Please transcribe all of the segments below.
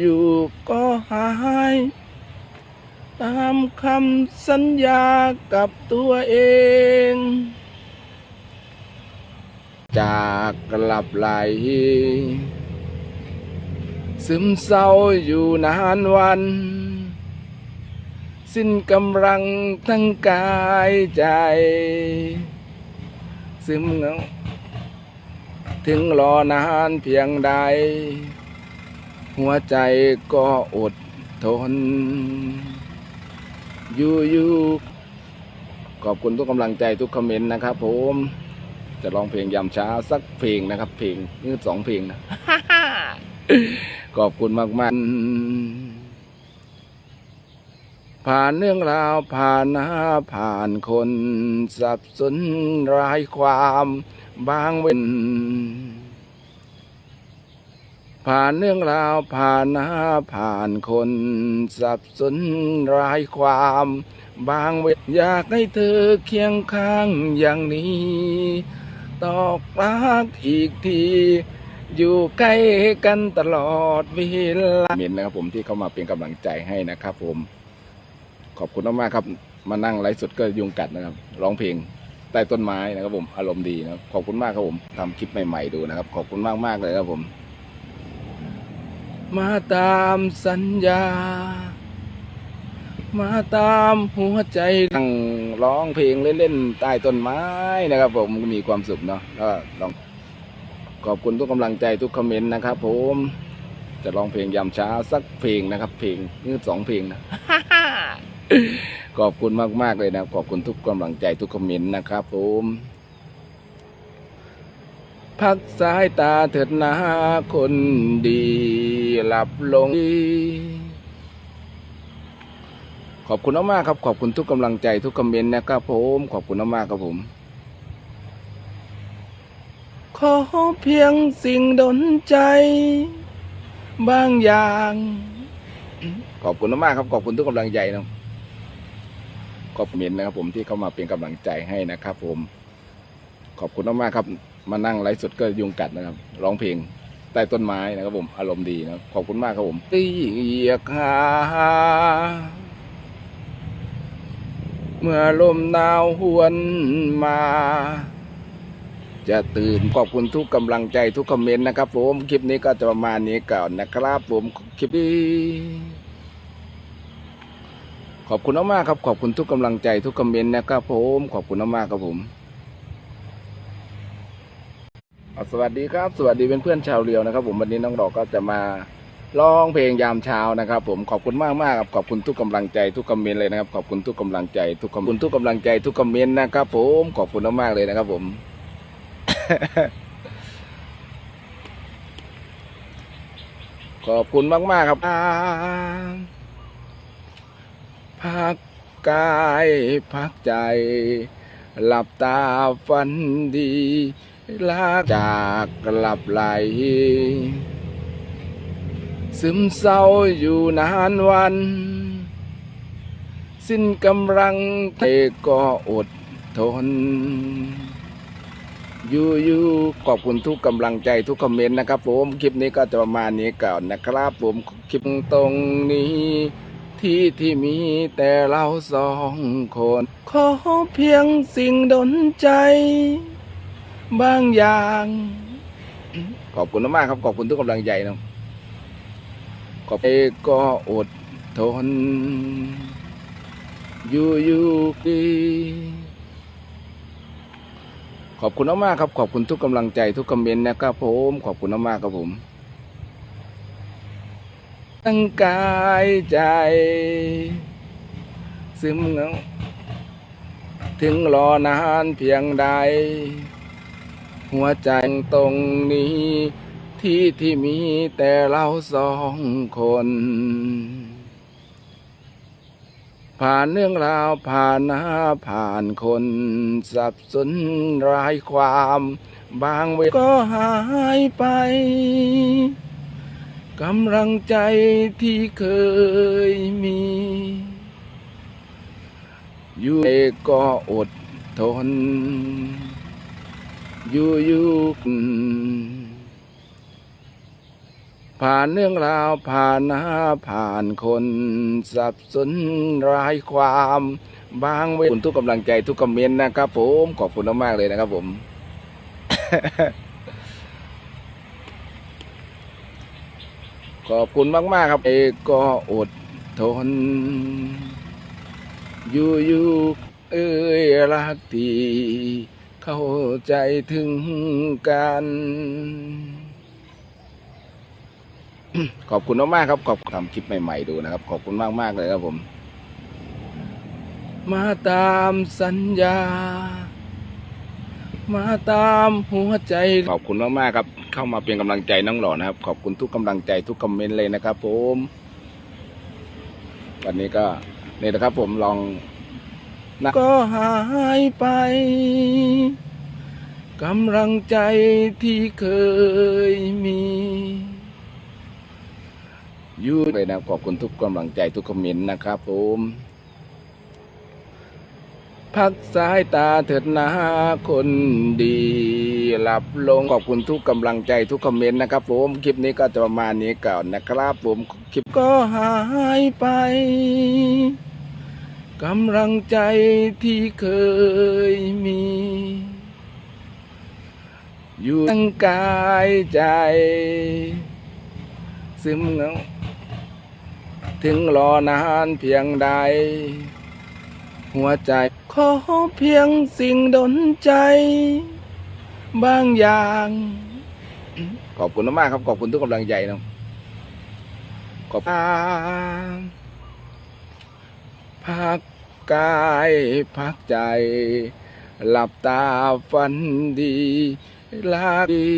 อยู่ก็หาย ตามคำสัญญากับตัวเอง จากกลับไหล ซึมเศร้าอยู่นานวัน สิ้นกำลังทั้งกายใจ ซึมเหงาถึงรอนานเพียงใด หัวใจก็อดทนอยู่อยู่ขอบคุณทุกกำลังใจทุกคอมเมนต์นะครับผมจะร้องเพลงยามเช้าสักเพลงนะครับ เพลงนี่สองเพลงนะขอบคุณมากมากๆผ่านเรื่องราวผ่านหน้าผ่านคน สับสนรายความบางเว้น ผ่านเรื่องราวผ่านหน้าผ่านคนสับสนรายความ บางเวทอยากให้เธอเคียงข้างอย่างนี้ ตอกรักอีกที อยู่ใกล้กันตลอดเวลาเมนนะครับผมที่เข้ามาเป็นกำลังใจให้นะครับผม ขอบคุณมากๆครับ มานั่งไลฟ์สดก็ยุงกัดนะครับร้องเพลงใต้ต้นไม้นะครับผมอารมณ์ดีนะครับขอบคุณมากครับผมทำคลิปใหม่ ๆ ดูนะครับ ขอบคุณมากๆเลยครับผม มาตามสัญญา มาตามหัวใจนั่งร้องเพลงเล่นๆใต้ต้นไม้นะครับ ผมมีความสุขเนาะก็ลองขอบคุณทุกกำลังใจทุกคอมเมนต์นะครับ ผมจะร้องเพลงยามเช้าสักเพลงนะครับ เพลงนี่สองเพลงนะขอบคุณมากๆเลยนะขอบคุณทุกกำลังใจทุกคอมเมนต์นะครับ ผม พักสายตาเถิดนาคนดี หลับลง ขอบคุณมากๆครับ ขอบคุณทุกกำลังใจทุกคอมเมนต์นะครับผมขอบคุณมากๆครับผม ขอเพียงสิ่งดนใจ บางอย่าง ขอบคุณมากๆครับ ขอบคุณทุกกำลังใจนะขอบคุณนะครับผมที่เข้ามาเป็นกำลังใจให้นะครับผมขอบคุณมากๆครับ มานั่งไลฟ์สดก็ยุงกัดนะครับ ร้องเพลงใต้ต้นไม้นะครับผมอารมณ์ดีนะครับขอบคุณมากครับผมตียกหาเมื่อลมหนาวหวนมา จะตื่นขอบคุณทุกกำลังใจทุกคอมเมนต์นะครับ ผมคลิปนี้ก็จะประมาณนี้ก่อนนะครับ ผมคลิปนี้ขอบคุณมากๆครับขอบคุณทุกกำลังใจทุกคอมเมนต์นะครับผมขอบคุณมากๆครับผม อะ สวัสดีครับ สวัสดีเป็นเพื่อนชาวเรียวนะครับ ผมวันนี้น้องดอกก็จะมาร้องเพลงยามเช้านะครับ ผมขอบคุณมากมากครับขอบคุณทุกกำลังใจทุกคอมเมนต์เลยนะครับ ขอบคุณทุกกำลังใจ ทุกคอมขอบคุณทุกกำลังใจทุกคอมเมนต์นะครับ ผมขอบคุณมากๆเลยนะครับ ผมขอบคุณมากๆครับพักกายพักใจ หลับตาฝันดี ลาจากกลับไหล ซึมเศร้าอยู่นานวัน สิ้นกำลังเทก็อดทนอยู่อยู่ขอบคุณทุกกำลังใจทุกคอมเมนต์นะครับผมคลิปนี้ก็จะประมาณนี้ก่อนนะครับผมคลิปตรงนี้ที่ที่มีแต่เราสองคน ขอเพียงสิ่งดนใจ บางอย่าง ขอบคุณมากๆครับ ขอบคุณทุกกำลังใจนะขอบเอกก็อดทน อยู่อยู่ดีขอบคุณมากๆครับ ขอบคุณทุกกำลังใจทุกคอมเมนต์นะครับผมขอบคุณมากๆครับผมตั้งกายใจ ซึมเหงาถึงรอนานเพียงใด หัวใจตรงนี้ ที่ที่มีแต่เราสองคน ผ่านเรื่องราวผ่านหน้าผ่านคน สับสนรายความ บางเวลาก็หายไปกำลังใจที่เคยมี อยู่เอกก็อดทน อยู่ยู่ผ่านเรื่องราวผ่านหน้าผ่านคนสับสนรายความบางเวคุณทุกกำลังใจทุกคอมเมนต์นะครับ ผมขอบคุณมากๆเลยนะครับผม ขอบคุณมากๆครับ เอกก็อดทน อยู่อยู่เอ้ยรักที เข้าใจถึงกัน ขอบคุณมากๆครับ ขอบทำคลิปใหม่ๆดูนะครับ ขอบคุณมากๆเลยครับผม มาตามสัญญา มาตามหัวใจ ขอบคุณมากๆครับ เข้ามาเป็นกำลังใจน้องหล่อนะครับ ขอบคุณทุกกำลังใจทุกคอมเมนต์เลยนะครับ ผม วันนี้ก็นี่นะครับผมลอง ก็หายไปกำลังใจที่เคยมีอยู่เลยนะขอบคุณทุกกำลังใจทุกคอมเมนต์นะครับผมพักสายตาเถิดนะคนดี หลับลงขอบคุณทุกกำลังใจทุกคอมเมนต์นะครับผมคลิปนี้ก็จะประมาณนี้ก่อนนะครับผมคลิปก็หายไป กำลังใจที่เคยมี อยู่ทั้งกายใจ ซึมเหงาถึงรอนานเพียงใด หัวใจขอเพียงสิ่งดนใจ บางอย่าง ขอบคุณมากๆครับ ขอบคุณทุกกำลังใจนะขอบคุณ พักกายพักใจ หลับตาฝันดีลาดี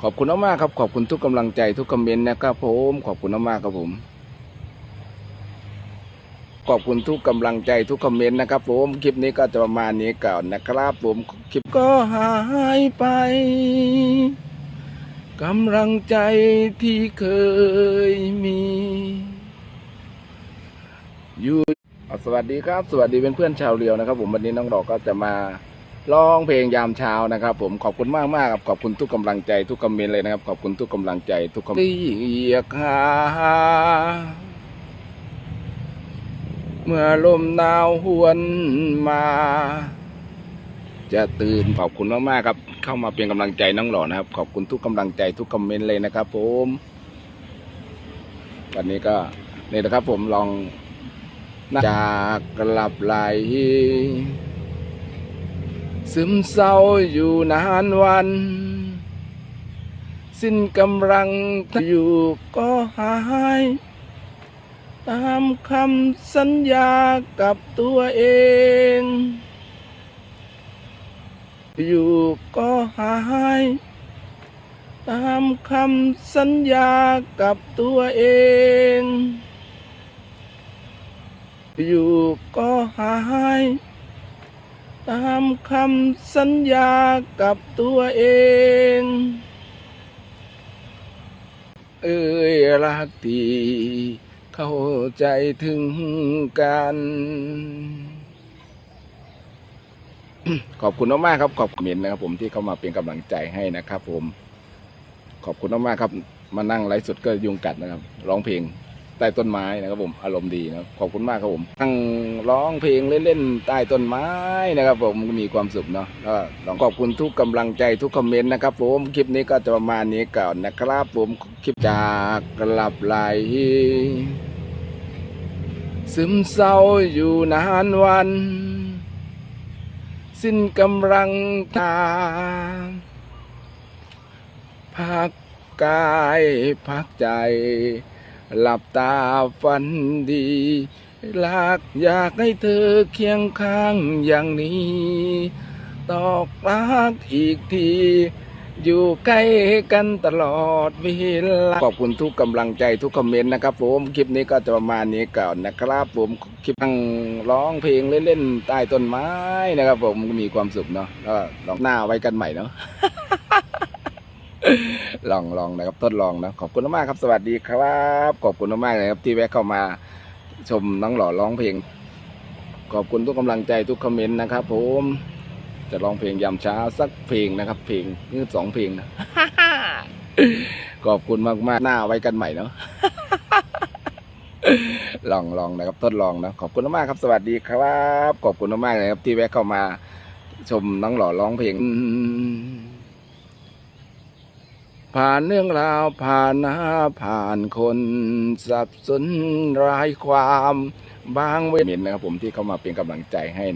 ขอบคุณมากๆครับ ขอบคุณทุกกำลังใจทุกคอมเมนต์นะครับผมขอบคุณมากๆครับผมขอบคุณทุกกำลังใจทุกคอมเมนต์นะครับผมคลิปนี้ก็จะประมาณนี้ก่อนนะครับผมคลิปก็หายไปกำลังใจที่เคยมี ยูสวัสดีครับ สวัสดีเป็นเพื่อนชาวเรียวนะครับ ผมวันนี้น้องดอกก็จะมาร้องเพลงยามเช้านะครับ ผมขอบคุณมากมากครับขอบคุณทุกกำลังใจทุกคอมเมนต์เลยนะครับ ขอบคุณทุกกำลังใจทุกคอมเมนต์ที่อยกหาเมื่อลมหนาวหวนมา จะตื่นขอบคุณมากๆครับ เข้ามาเป็นกำลังใจน้องหล่อนะครับ ขอบคุณทุกกำลังใจทุกคอมเมนต์เลยนะครับ ผม วันนี้ก็นี่นะครับผมลอง จากกลับไหล ซึมเศร้าอยู่นานวัน สิ้นกำลังอยู่ก็หาย ตามคำสัญญากับตัวเอง อยู่ก็หายตามคำสัญญากับตัวเอง อยู่ก็หาย ตามคำสัญญากับตัวเอง เอ้ยรักที่เข้าใจถึงกัน ขอบคุณมากๆครับ ขอบคุณเมนนะครับผมที่เข้ามาเป็นกำลังใจให้นะครับผม ขอบคุณมากๆครับ มานั่งไลฟ์สดก็ยุงกัดนะครับ ร้องเพลง ใต้ต้นไม้นะครับผมอารมณ์ดีนะครับขอบคุณมากครับผมนั่งร้องเพลงเล่นๆใต้ต้นไม้นะครับ ผมมีความสุขเนาะก็ลองขอบคุณทุกกำลังใจทุกคอมเมนต์นะครับ ผมคลิปนี้ก็จะประมาณนี้ก่อนนะครับ ผมคลิปจากกลับไหลซึมเศร้าอยู่นานวัน สิ้นกำลังตาพักกายพักใจ หลับตาฝันดีรักอยากให้เธอเคียงข้างอย่างนี้ ตอกรักอีกที อยู่ใกล้กันตลอดเวลาขอบคุณทุกกำลังใจทุกคอมเมนต์นะครับผม คลิปนี้ก็จะประมาณนี้ก่อนนะครับผม คลิปนั่งร้องเพลงเล่นๆใต้ต้นไม้นะครับผมมีความสุขเนาะก็ลองหน้าไว้กันใหม่เนาะ ลองลองนะครับทดลองนะขอบคุณมากครับ สวัสดีครับ ขอบคุณมากเลยครับ ที่แวะเข้ามาชมน้องหล่อร้องเพลง ขอบคุณทุกกำลังใจทุกคอมเมนต์นะครับผมจะร้องเพลงยามเช้าสักเพลงนะครับ เพลงนี่สองเพลงนะขอบคุณมากๆหน้าไว้กันใหม่เนาะลองลองนะครับทดลองนะขอบคุณมากครับ สวัสดีครับ ขอบคุณมากๆเลยครับ ที่แวะเข้ามาชมน้องหล่อร้องเพลง ผ่านเรื่องราวผ่านหน้าผ่านคนสับสนรายความบางเวรนะครับผมที่เข้ามาเป็นกำลังใจให้